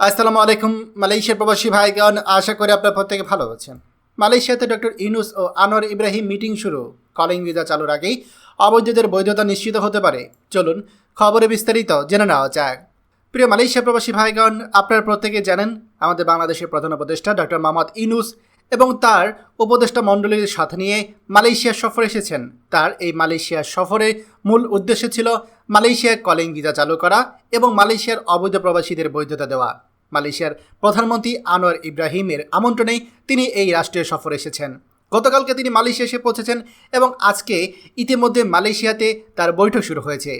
আসসালামু আলাইকুম, মালয়েশিয়ার প্রবাসী ভাইগণ, আশা করি আপনার প্রত্যেকে ভালো আছেন। মালয়েশিয়াতে ডক্টর ইনুস ও আনোয়ার ইব্রাহিম মিটিং শুরু। কলিং ভিজা চালুর আগেই অবৈধদের বৈধতা নিশ্চিত হতে পারে। চলুন খবরে বিস্তারিত জেনে নেওয়া যাক। প্রিয় মালয়েশিয়া প্রবাসী ভাইগণ, আপনারা প্রত্যেকে জানেন, আমাদের বাংলাদেশের প্রধান উপদেষ্টা ডক্টর মোহাম্মদ ইনুস এবং তার উপদেষ্টা মণ্ডলীর সাথে নিয়ে মালয়েশিয়া সফরে এসেছেন। তার এই মালয়েশিয়া সফরে মূল উদ্দেশ্য ছিল মালয়েশিয়ায় কলিং ভিসা চালু করা এবং মালয়েশিয়ার অবৈধ প্রবাসীদের বৈধতা দেওয়া। মালয়েশিয়ার প্রধানমন্ত্রী আনোয়ার ইব্রাহিমের আমন্ত্রণেই তিনি এই রাষ্ট্রীয় সফরে এসেছেন। গতকালকে তিনি মালয়েশিয়া এসে পৌঁছেছেন এবং আজকে ইতিমধ্যে মালয়েশিয়াতে তার বৈঠক শুরু হয়েছে।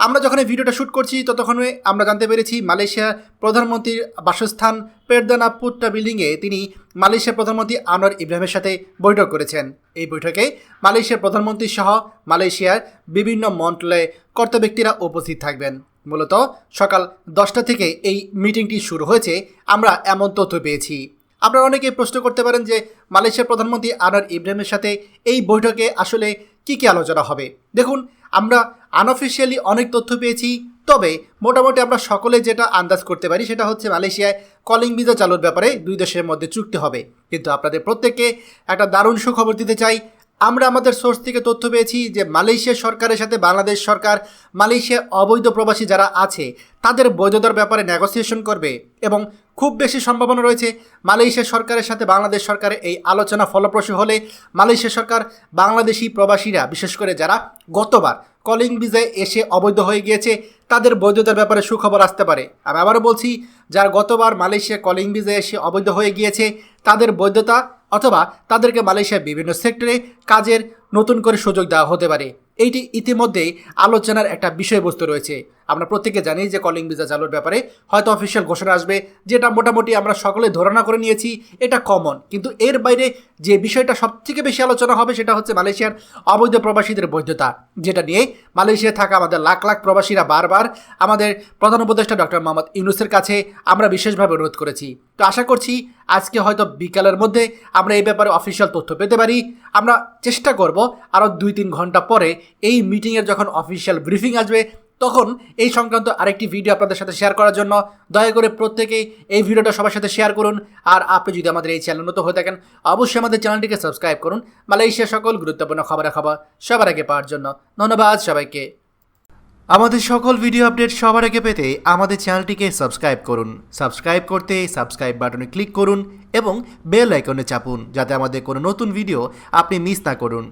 আমরা যখন এই ভিডিওটা শ্যুট করছি, ততক্ষণে আমরা জানতে পেরেছি মালয়েশিয়ার প্রধানমন্ত্রীর বাসস্থান পেরদানা পুট্টা বিল্ডিংয়ে তিনি মালয়েশিয়ার প্রধানমন্ত্রী আনোয়ার ইব্রাহিমের সাথে বৈঠক করেছেন। এই বৈঠকে মালয়েশিয়ার প্রধানমন্ত্রী সহ মালয়েশিয়ার বিভিন্ন মন্ত্রণালয়ে কর্ত ব্যক্তিরা উপস্থিত থাকবেন। মূলত সকাল দশটা থেকে এই মিটিংটি শুরু হয়েছে, আমরা এমন তথ্য পেয়েছি। আপনারা অনেকে প্রশ্ন করতে পারেন যে মালয়েশিয়ার প্রধানমন্ত্রী আনোয়ার ইব্রাহিমের সাথে এই বৈঠকে আসলে কি কি আলোচনা হবে। দেখুন আমরা আনঅফিসিয়ালি অনেক তথ্য পেয়েছি, তবে মোটামুটি আমরা সকলে যেটা আন্দাজ করতে পারি সেটা হচ্ছে মালয়েশিয়ায় কলিং ভিসা চালুর ব্যাপারে দুই দেশের মধ্যে চুক্তি হবে। কিন্তু আপনাদের প্রত্যেককে একটা দারুণ সুখবর দিতে চাই, আমরা আমাদের সোর্স থেকে তথ্য পেয়েছি যে মালয়েশিয়া সরকারের সাথে বাংলাদেশ সরকার মালয়েশিয়া অবৈধ প্রবাসী যারা আছে, তাদের বৈধতার ব্যাপারে নেগোসিয়েশন করবে এবং খুব বেশি সম্ভাবনা রয়েছে মালয়েশিয়া সরকারের সাথে বাংলাদেশ সরকারের এই আলোচনা ফলপ্রসূ হলে মালয়েশিয়া সরকার বাংলাদেশি প্রবাসীরা, বিশেষ করে যারা গতবার কলিং ভিসায় এসে অবৈধ হয়ে গিয়েছে, তাদের বৈধতার ব্যাপারে সুখবর আসতে পারে। আমি আবারও বলছি, যার গতবার মালয়েশিয়া কলিং ভিসায় এসে অবৈধ হয়ে গিয়েছে, তাদের বৈধতা অথবা তাদেরকে মালয়েশিয়ার বিভিন্ন সেক্টরে কাজের নতুন করে সুযোগ দেওয়া হতে পারে। এইটি ইতিমধ্যেই আলোচনার একটা বিষয়বস্তু রয়েছে। আমরা প্রত্যেকে জানি যে কলিং ভিসা চালুর ব্যাপারে হয়তো অফিসিয়াল ঘোষণা আসবে, যেটা মোটামুটি আমরা সকলে ধারণা করে নিয়েছি, এটা কমন কিন্তু এর বাইরে যে বিষয়টা সবথেকে বেশি আলোচনা হবে সেটা হচ্ছে মালয়েশিয়ার অবৈধ প্রবাসীদের বৈধতা, যেটা নিয়ে মালয়েশিয়ায় থাকা আমাদের লাখ লাখ প্রবাসীরা বারবার আমাদের প্রধান উপদেষ্টা ডক্টর মোহাম্মদ ইউনুসের কাছে আমরা বিশেষভাবে অনুরোধ করেছি। তো আশা করছি আজকে হয়তো বিকালের মধ্যে আমরা এই ব্যাপারে অফিসিয়াল তথ্য পেতে পারি। আমরা চেষ্টা করব আরও দুই তিন ঘণ্টা পরে এই মিটিংয়ের যখন অফিসিয়াল ব্রিফিং আসবে তখন এই সংক্রান্ত আরেকটি ভিডিও আপনাদের সাথে শেয়ার করার জন্য দয়া করে প্রত্যেকেই এই ভিডিওটা সবার সাথে শেয়ার করুন। আর আপনি যদি আমাদের এই চ্যানেল নতুন হয়ে থাকেন, অবশ্যই আমাদের চ্যানেলটিকে সাবস্ক্রাইব করুন। মালয়েশিয়া সকল গুরুত্বপূর্ণ খবরাখবর সবার আগে পাওয়ার জন্য ধন্যবাদ সবাইকে। আমাদের সকল ভিডিও আপডেট সবার আগে পেতে আমাদের চ্যানেলটিকে সাবস্ক্রাইব করুন। সাবস্ক্রাইব করতে সাবস্ক্রাইব বাটনে ক্লিক করুন এবং বেল আইকনে চাপুন, যাতে আমাদের কোনো নতুন ভিডিও আপনি মিস না করুন।